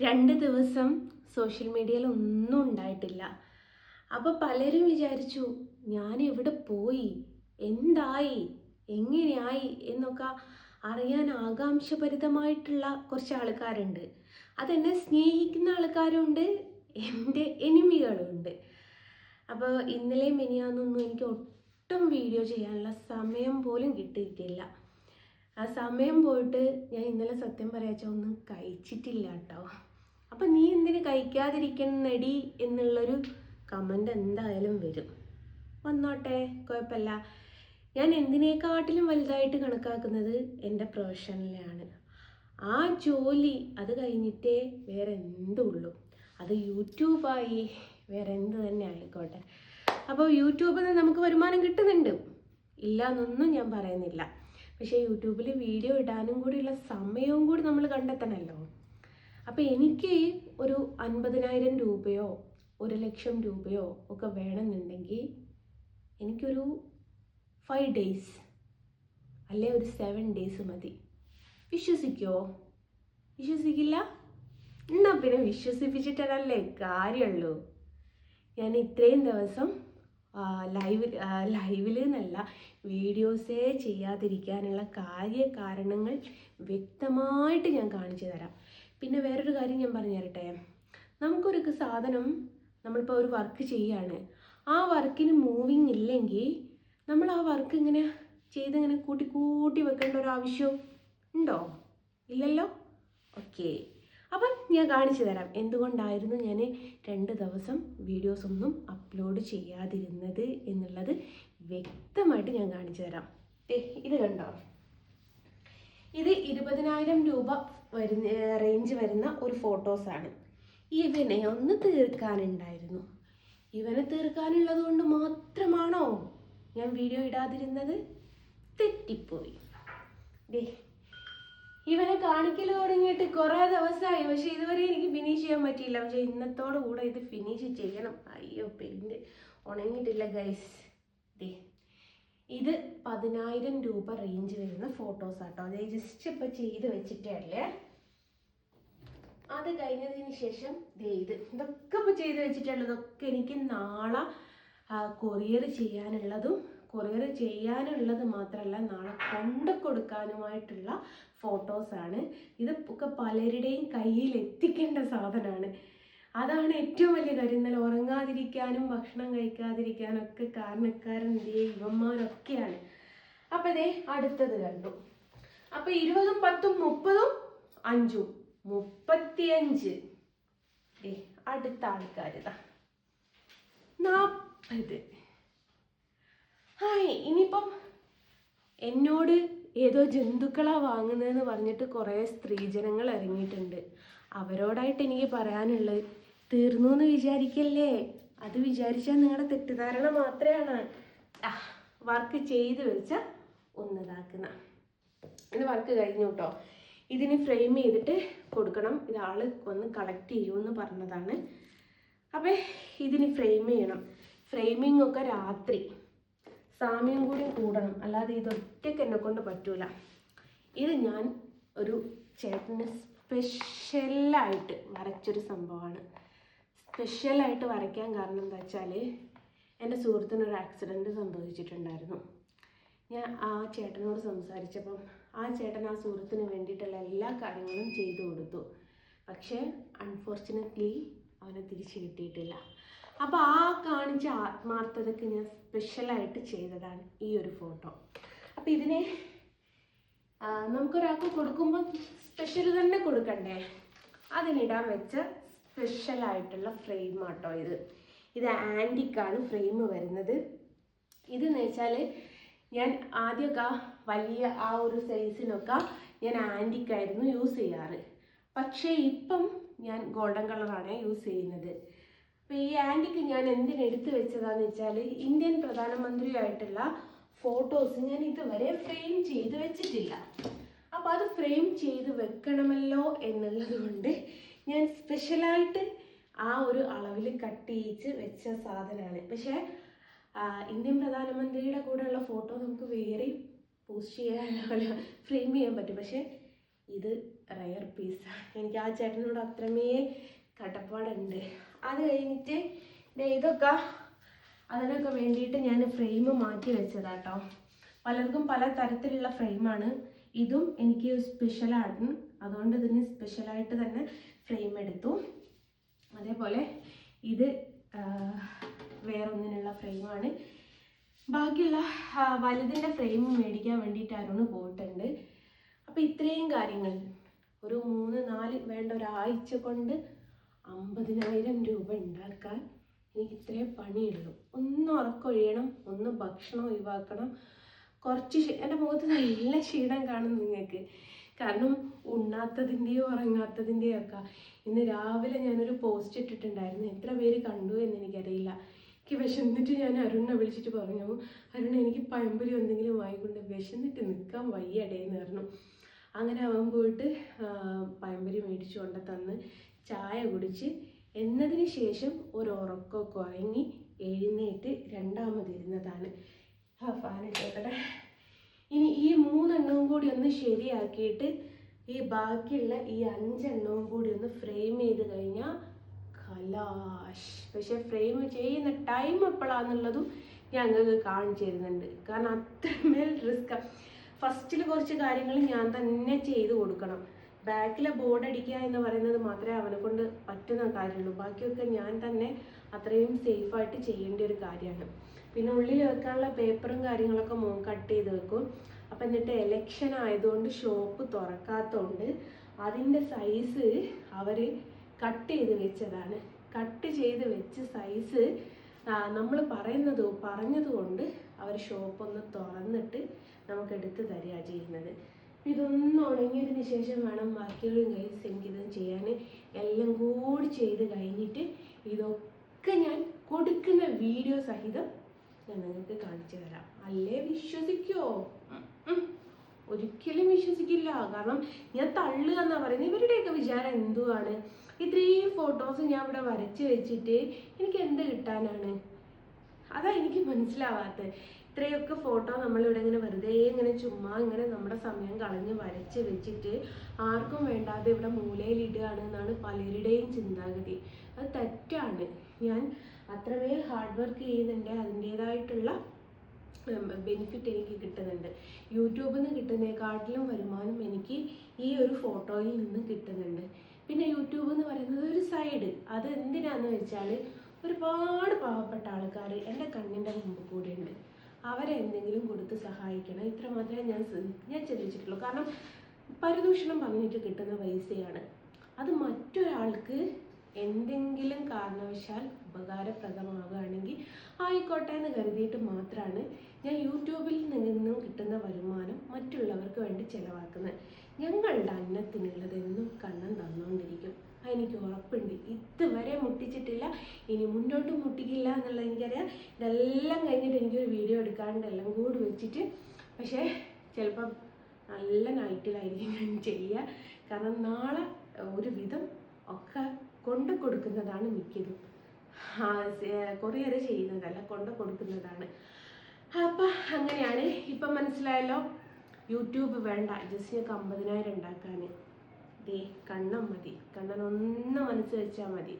രണ്ട് ദിവസം സോഷ്യൽ മീഡിയയിൽ ഒന്നും ഉണ്ടായിട്ടില്ല. അപ്പോൾ പലരും വിചാരിച്ചു ഞാൻ എവിടെ പോയി? എന്തായി? എങ്ങനെയായി? എന്നൊക്കെ അറിയാൻ ആകാംക്ഷഭരിതമായിട്ടുള്ള കുറച്ച് ആൾക്കാരുണ്ട്. അതെന്നെ സ്നേഹിക്കുന്ന ആൾക്കാരുണ്ട് എന്റെ എനിമികളുണ്ട്. അപ്പോൾ ഇന്നലെ മിനിയാന്നൊന്നും എനിക്ക് ഒട്ടും വീഡിയോ ചെയ്യാനുള്ള സമയം പോലും കിട്ടിയിട്ടില്ല. ആ സമയം പോയിട്ട് ഞാൻ ഇന്നലെ സത്യം പറയാച്ച ഒന്നും കഴിച്ചിട്ടില്ല കേട്ടോ. അപ്പം നീ എന്തിന് കഴിക്കാതിരിക്കുന്നടി എന്നുള്ളൊരു കമന്റ് എന്തായാലും വരും. വന്നോട്ടെ കുഴപ്പമില്ല. ഞാൻ എന്തിനേക്കാട്ടിലും വലുതായിട്ട് കണക്കാക്കുന്നത് എന്റെ പ്രൊഫഷനിലാണ് ആ ജോലി അത് കഴിഞ്ഞിട്ടേ വേറെ എന്തുള്ളൂ. അത് യൂട്യൂബായി വേറെ എന്ത് തന്നെ ആയിക്കോട്ടെ. അപ്പോൾ യൂട്യൂബിൽ നിന്ന് നമുക്ക് വരുമാനം കിട്ടുന്നുണ്ട്. ഇല്ല എന്നൊന്നും ഞാൻ പറയുന്നില്ല. പക്ഷേ യൂട്യൂബിൽ വീഡിയോ ഇടാനും കൂടിയുള്ള സമയവും കൂടി നമ്മൾ കണ്ടെത്തണമല്ലോ. അപ്പോൾ എനിക്ക് ഒരു അൻപതിനായിരം രൂപയോ ഒരു ലക്ഷം രൂപയോ ഒക്കെ വേണമെന്നുണ്ടെങ്കിൽ എനിക്കൊരു ഫൈവ് ഡേയ്സ് അല്ലെ ഒരു സെവൻ ഡേയ്സ് മതി. വിശ്വസിക്കോ? വിശ്വസിക്കില്ല? എന്നാ പിന്നെ വിശ്വസിപ്പിച്ചിട്ടല്ലേ കാര്യമുള്ളൂ ഞാൻ ഇത്രയും ദിവസം ലൈവ് ലൈവിൽ എന്നല്ല വീഡിയോസേ ചെയ്യാതിരിക്കാനുള്ള കാര്യ കാരണങ്ങൾ വ്യക്തമായിട്ട് ഞാൻ കാണിച്ചു തരാം. പിന്നെ വേറൊരു കാര്യം ഞാൻ പറഞ്ഞു തരട്ടെ? നമുക്കൊരു സാധനം നമ്മളിപ്പോൾ ഒരു വർക്ക് ചെയ്യാണ്. ആ വർക്കിന് മൂവിങ് ഇല്ലെങ്കിൽ നമ്മൾ ആ വർക്ക് ഇങ്ങനെ ചെയ്തിങ്ങനെ കൂട്ടി കൂട്ടി വെക്കേണ്ട ഒരു ആവശ്യം ഉണ്ടോ? ഇല്ലല്ലോ? ഓക്കെ. അപ്പം ഞാൻ കാണിച്ചു തരാം. എന്തുകൊണ്ടായിരുന്നു ഞാൻ രണ്ട് ദിവസം വീഡിയോസ് ഒന്നും അപ്ലോഡ് ചെയ്യാതിരുന്നത് എന്നുള്ളത് വ്യക്തമായിട്ട് ഞാൻ കാണിച്ചു തരാം. ഏ ഇത് കണ്ടോ? ഇത് ഇരുപതിനായിരം രൂപ വരുന്ന റേഞ്ച് വരുന്ന ഒരു ഫോട്ടോസാണ് ഇവനെ ഒന്ന് തീർക്കാനുണ്ടായിരുന്നു. ഇവനെ തീർക്കാനുള്ളത് കൊണ്ട് മാത്രമാണോ ഞാൻ വീഡിയോ ഇടാതിരുന്നത്? തെറ്റിപ്പോയി. ദേ ഇവനെ കാണിക്കൽ തുടങ്ങിയിട്ട് കുറേ ദിവസമായി. പക്ഷെ ഇതുവരെ എനിക്ക് ഫിനിഷ് ചെയ്യാൻ പറ്റിയില്ല. പക്ഷെ ഇന്നത്തോടു കൂടെ ഇത് ഫിനിഷ് ചെയ്യണം. അയ്യോ പെയിന്റ് ഉണങ്ങിയിട്ടില്ല ഗൈസ് ദേ ഇത് പതിനായിരം രൂപ റേഞ്ച് വരുന്ന ഫോട്ടോസ് ആട്ടോ. അത് ജസ്റ്റ് ഇപ്പൊ ചെയ്ത് വെച്ചിട്ടേ അല്ലേ അത് കഴിഞ്ഞതിന് ശേഷം ഇത് ഇതൊക്കെ ഇപ്പൊ ചെയ്ത് വെച്ചിട്ടുള്ളതൊക്കെ എനിക്ക് നാളെ കൊറിയർ ചെയ്യാനുള്ളതും കൊറിയർ ചെയ്യാനുള്ളത് മാത്രമല്ല നാളെ കൊണ്ട് കൊടുക്കാനുമായിട്ടുള്ള ഫോട്ടോസാണ് ഇത് ഒക്കെ പലരുടെയും കയ്യിൽ എത്തിക്കേണ്ട സാധനമാണ്. അതാണ് ഏറ്റവും വലിയ കാര്യം. ഇന്നലെ ഉറങ്ങാതിരിക്കാനും ഭക്ഷണം കഴിക്കാതിരിക്കാനും ഒക്കെ കാരണക്കാരൻ ഇതേ ഇവന്മാരൊക്കെയാണ്. അപ്പം ഇതേ അടുത്തത് കണ്ടു. അപ്പം ഇരുപതും പത്തും മുപ്പതും അഞ്ചും. മുപ്പത്തിയഞ്ച്. ഏ അടുത്ത ആൾക്കാരിതാ നാൽപ്പത് ഹായ് ഇനിയിപ്പം എന്നോട് ഏതോ ജന്തുക്കളാ വാങ്ങുന്നതെന്ന് പറഞ്ഞിട്ട് കുറേ സ്ത്രീജനങ്ങൾ ഇറങ്ങിയിട്ടുണ്ട്. അവരോടായിട്ട് എനിക്ക് പറയാനുള്ളത് തീർന്നു എന്ന് വിചാരിക്കല്ലേ? അത് വിചാരിച്ചാൽ നിങ്ങളുടെ തെറ്റിദ്ധാരണ മാത്രമാണ് വർക്ക് ചെയ്ത് വെച്ച ഒന്നിതാക്കുന്ന. ഇത് വർക്ക് കഴിഞ്ഞു കേട്ടോ ഇതിന് ഫ്രെയിം ചെയ്തിട്ട് കൊടുക്കണം. ഇത് ആൾ വന്ന് കളക്ട് ചെയ്യുമെന്ന് പറഞ്ഞതാണ്. അപ്പം ഇതിന് ഫ്രെയിം ചെയ്യണം. ഫ്രെയിമിംഗ് ഒക്കെ രാത്രി. സാമ്യം കൂടി കൂടണം. അല്ലാതെ ഇതൊറ്റയ്ക്ക് എന്നെ കൊണ്ട് പറ്റൂല. ഇത് ഞാൻ ഒരു ചേട്ടന് സ്പെഷ്യലായിട്ട് വരച്ചൊരു സംഭവമാണ് സ്പെഷ്യലായിട്ട് വരയ്ക്കാൻ കാരണം എന്താ വെച്ചാൽ എന്റെ സുഹൃത്തിനൊരു ആക്സിഡന്റ് സംഭവിച്ചിട്ടുണ്ടായിരുന്നു. ഞാൻ ആ ചേട്ടനോട് സംസാരിച്ചപ്പം ആ ചേട്ടൻ ആ സുഹൃത്തിന് വേണ്ടിയിട്ടുള്ള എല്ലാ കാര്യങ്ങളും ചെയ്തു കൊടുത്തു. പക്ഷേ അൺഫോർച്ചുനേറ്റ്ലി അവനെ തിരിച്ചു കിട്ടിയിട്ടില്ല. അപ്പോൾ ആ കാണിച്ച ആത്മാർത്ഥതയ്ക്ക് ഞാൻ സ്പെഷ്യലായിട്ട് ചെയ്തതാണ് ഈ ഒരു ഫോട്ടോ. അപ്പോൾ ഇതിനെ നമുക്കൊരാൾക്ക് കൊടുക്കുമ്പോൾ സ്പെഷ്യൽ തന്നെ കൊടുക്കണ്ടേ? അതിനിടാൻ വെച്ച സ്പെഷ്യലായിട്ടുള്ള ഫ്രെയിം ആട്ടോ ഇത്. ഇത് ആന്റിക്കാണ് ഫ്രെയിം വരുന്നത്. ഇതെന്ന് വെച്ചാൽ ഞാൻ ആദ്യമൊക്കെ വലിയ ആ ഒരു സൈസിനൊക്കെ ഞാൻ ആന്റിക്കായിരുന്നു യൂസ് ചെയ്യാറ്. പക്ഷേ ഇപ്പം ഞാൻ ഗോൾഡൻ കളറാണ് യൂസ് ചെയ്യുന്നത്. അപ്പോൾ ഈ ആന്റിക്ക് ഞാൻ എന്തിനെടുത്ത് വെച്ചതാന്ന് വെച്ചാൽ ഇന്ത്യൻ പ്രധാനമന്ത്രിയായിട്ടുള്ള ഫോട്ടോസ് ഞാൻ ഇതുവരെ ഫ്രെയിം ചെയ്ത് വെച്ചിട്ടില്ല. അപ്പോൾ അത് ഫ്രെയിം ചെയ്ത് വെക്കണമല്ലോ എന്നുള്ളത് കൊണ്ട് ഞാൻ സ്പെഷ്യലായിട്ട് ആ ഒരു അളവിൽ കട്ട് ചെയ്യിച്ച് വെച്ച സാധനമാണ്. പക്ഷേ ഇന്ത്യൻ പ്രധാനമന്ത്രിയുടെ കൂടെയുള്ള ഫോട്ടോ നമുക്ക് വേറെ പോസ്റ്റ് ചെയ്യാനോ ഫ്രെയിം ചെയ്യാൻ പറ്റും. പക്ഷേ ഇത് റയർ പീസാണ് എനിക്ക് ആ ചേട്ടനോട് അത്രമേ കടപ്പാടുണ്ട് അത് കഴിഞ്ഞിട്ട് ഇതൊക്കെ അതിനൊക്കെ വേണ്ടിയിട്ട് ഞാൻ ഫ്രെയിം മാറ്റി വെച്ചതാട്ടോ. പലർക്കും പല തരത്തിലുള്ള ഫ്രെയിമാണ് ഇതും എനിക്ക് സ്പെഷ്യലാണ് അതുകൊണ്ട് ഇതിന് സ്പെഷ്യലായിട്ട് തന്നെ ഫ്രെയിം എടുത്തു. അതേപോലെ ഇത് വേറൊന്നിനുള്ള ഫ്രെയിമാണ് ബാക്കിയുള്ള വലുതിന്റെ ഫ്രെയിം മേടിക്കാൻ വേണ്ടിയിട്ട് അരുണ് പോയിട്ടുണ്ട്. അപ്പോൾ ഇത്രയും കാര്യങ്ങൾ. ഒരു മൂന്ന് നാല് വേണ്ട ഒരാഴ്ച കൊണ്ട് അമ്പതിനായിരം രൂപ ഉണ്ടാക്കാൻ എനിക്ക് ഇത്രയും പണിയുള്ളൂ. ഒന്ന് ഉറക്കൊഴിയണം ഒന്ന് ഭക്ഷണം ഒഴിവാക്കണം. കുറച്ച് എന്റെ മുഖത്ത് നല്ല ക്ഷീണം കാണും നിങ്ങൾക്ക്. കാരണം ഉണ്ണാത്തതിന്റെയോ ഉറങ്ങാത്തതിന്റെയോ ഒക്കെ ഇന്ന് രാവിലെ ഞാനൊരു പോസ്റ്റ് ഇട്ടിട്ടുണ്ടായിരുന്നു. എത്ര പേര് കണ്ടു എന്ന് എനിക്കറിയില്ല. എനിക്ക് വിശന്നിട്ട് ഞാൻ അരുണിനെ വിളിച്ചിട്ട് പറഞ്ഞു അരുൺ എനിക്ക് പഴംപൊരി എന്തെങ്കിലും വാങ്ങിക്കൊണ്ട് വിശന്നിട്ട് നിൽക്കാൻ വയ്യടേ എന്ന് പറഞ്ഞു. അങ്ങനെ അവൻ പോയിട്ട് പഴംപൊരി മേടിച്ചു കൊണ്ട് തന്ന് ചായ കുടിച്ച് എന്നതിന് ശേഷം ഒരു ഉറക്കമൊക്കെ ഉറങ്ങി എഴുന്നേറ്റ് രണ്ടാമത് ഇരുന്നതാണ്. ആ ഫാൻ ഇനി ഈ മൂന്നെണ്ണവും കൂടി ഒന്ന് ശരിയാക്കിയിട്ട് ഈ ബാക്കിയുള്ള ഈ അഞ്ചെണ്ണവും കൂടി ഒന്ന് ഫ്രെയിം ചെയ്ത് കഴിഞ്ഞാൽ കലാഷ് പക്ഷെ ഫ്രെയിം ചെയ്യുന്ന ടൈം എപ്പോഴാന്നുള്ളതും നിങ്ങൾക്ക് കാണിച്ചു തരുന്നുണ്ട്. കാരണം അത്രമേൽ റിസ്ക് ഫസ്റ്റിൽ കുറച്ച് കാര്യങ്ങൾ ഞാൻ തന്നെ ചെയ്ത് കൊടുക്കണം. ബാക്കിലെ ബോർഡ് അടിക്കുക എന്ന് പറയുന്നത് മാത്രമേ അവനെ കൊണ്ട് പറ്റുന്ന കാര്യമുള്ളൂ. ബാക്കിയൊക്കെ ഞാൻ തന്നെ അത്രയും സേഫായിട്ട് ചെയ്യേണ്ട ഒരു കാര്യമാണ്. പിന്നെ ഉള്ളിൽ വെക്കാനുള്ള പേപ്പറും കാര്യങ്ങളൊക്കെ മോൻ കട്ട് ചെയ്ത് വെക്കും. അപ്പം എന്നിട്ട് എലക്ഷൻ ആയതുകൊണ്ട് ഷോപ്പ് തുറക്കാത്തതുകൊണ്ട് അതിന്റെ സൈസ് അവർ കട്ട് ചെയ്ത് വെച്ചതാണ്. കട്ട് ചെയ്ത് വെച്ച് സൈസ് നമ്മൾ പറയുന്നത് പറഞ്ഞതുകൊണ്ട് അവർ ഷോപ്പ് ഒന്ന് തുറന്നിട്ട് നമുക്ക് എടുത്ത് തരിക ചെയ്യുന്നത്. ഇതൊന്നും ഉണങ്ങിയതിന് ശേഷം വേണം ബാക്കിയുള്ള ഗൈസ് എനിക്കിത് ചെയ്യാൻ എല്ലാം കൂടി ചെയ്ത് കഴിഞ്ഞിട്ട് ഇതൊക്കെ ഞാൻ കൊടുക്കുന്ന വീഡിയോ സഹിതം ഞാൻ നിങ്ങൾക്ക് കാണിച്ചു തരാം. അല്ലേ വിശ്വസിക്കോ. ഒരിക്കലും വിശ്വസിക്കില്ല. കാരണം ഞാൻ തള്ളുക എന്നാ പറയുന്നത് ഇവരുടെയൊക്കെ വിചാരം എന്തുവാണ്? ഇത്രയും ഫോട്ടോസ് ഞാൻ ഇവിടെ വരച്ച് വെച്ചിട്ട് എനിക്ക് എന്ത് കിട്ടാനാണ്? അതാ എനിക്ക് മനസ്സിലാവാത്തത്. ഇത്രയൊക്കെ ഫോട്ടോ നമ്മളിവിടെ ഇങ്ങനെ വെറുതെ ഇങ്ങനെ ചുമ്മാ ഇങ്ങനെ നമ്മുടെ സമയം കളഞ്ഞ് വരച്ച് വെച്ചിട്ട് ആർക്കും വേണ്ടാതെ ഇവിടെ മൂലയിൽ ഇടുകയാണ് എന്നാണ് പലരുടെയും ചിന്താഗതി. അത് തെറ്റാണ്. ഞാൻ അത്രമേൽ ഹാർഡ് വർക്ക് ചെയ്യുന്നുണ്ട്. അതിന്റേതായിട്ടുള്ള ബെനിഫിറ്റ് എനിക്ക് കിട്ടുന്നുണ്ട്. യൂട്യൂബിൽ നിന്ന് കിട്ടുന്നതിനെക്കാട്ടിലും വരുമാനം എനിക്ക് ഈ ഒരു ഫോട്ടോയിൽ നിന്ന് കിട്ടുന്നുണ്ട്. പിന്നെ യൂട്യൂബ് എന്ന് പറയുന്നത് ഒരു സൈഡ് അത് എന്തിനാന്ന് വെച്ചാൽ ഒരുപാട് പാവപ്പെട്ട ആൾക്കാർ എന്റെ കണ്ണിന്റെ മുമ്പ് കൂടെ ഉണ്ട് അവരെ എന്തെങ്കിലും കൊടുത്ത് സഹായിക്കണം. ഇത്ര മാത്രമേ ഞാൻ ഞാൻ ചിന്തിച്ചിട്ടുള്ളൂ. കാരണം പരിദൂഷണം പറഞ്ഞിട്ട് കിട്ടുന്ന പൈസയാണ്. അത് മറ്റൊരാൾക്ക് കാരണവശാൽ ഉപകാരപ്രദമാവുകയാണെങ്കിൽ ആയിക്കോട്ടെ എന്ന് കരുതിയിട്ട് മാത്രമാണ് ഞാൻ യൂട്യൂബിൽ നിന്നും കിട്ടുന്ന വരുമാനം മറ്റുള്ളവർക്ക് വേണ്ടി ചിലവാക്കുന്നത്. ഞങ്ങളുടെ അന്നത്തിനുള്ളതെന്നും കണ്ണം കണ്ണൻ തന്നുകൊണ്ടിരിക്കും എനിക്ക് ഉറപ്പുണ്ട്. ഇതുവരെ മുട്ടിച്ചിട്ടില്ല. ഇനി മുന്നോട്ട് മുട്ടിക്കില്ല എന്നുള്ള എനിക്കറിയാം. ഇതെല്ലാം കഴിഞ്ഞിട്ട് എനിക്കൊരു വീഡിയോ എടുക്കാണ്ട് എല്ലാം കൂടി വെച്ചിട്ട് പക്ഷേ ചിലപ്പം നല്ല നൈറ്റിലായിരിക്കും ഞാൻ ചെയ്യുക കാരണം നാളെ ഒരു വിധം ഒക്കെ കൊണ്ട് കൊടുക്കുന്നതാണ് മിക്കതും. കൊറിയർ ചെയ്യുന്നതല്ല കൊണ്ട് കൊടുക്കുന്നതാണ്. അപ്പം അങ്ങനെയാണ്. ഇപ്പം മനസ്സിലായല്ലോ? യൂട്യൂബ് വേണ്ട. ജസ്റ്റ് ഞങ്ങൾക്ക് അമ്പതിനായിരം ഉണ്ടാക്കാൻ ദേ കണ്ണം മതി. കണ്ണൻ ഒന്ന് മനസ്സ് വെച്ചാൽ മതി.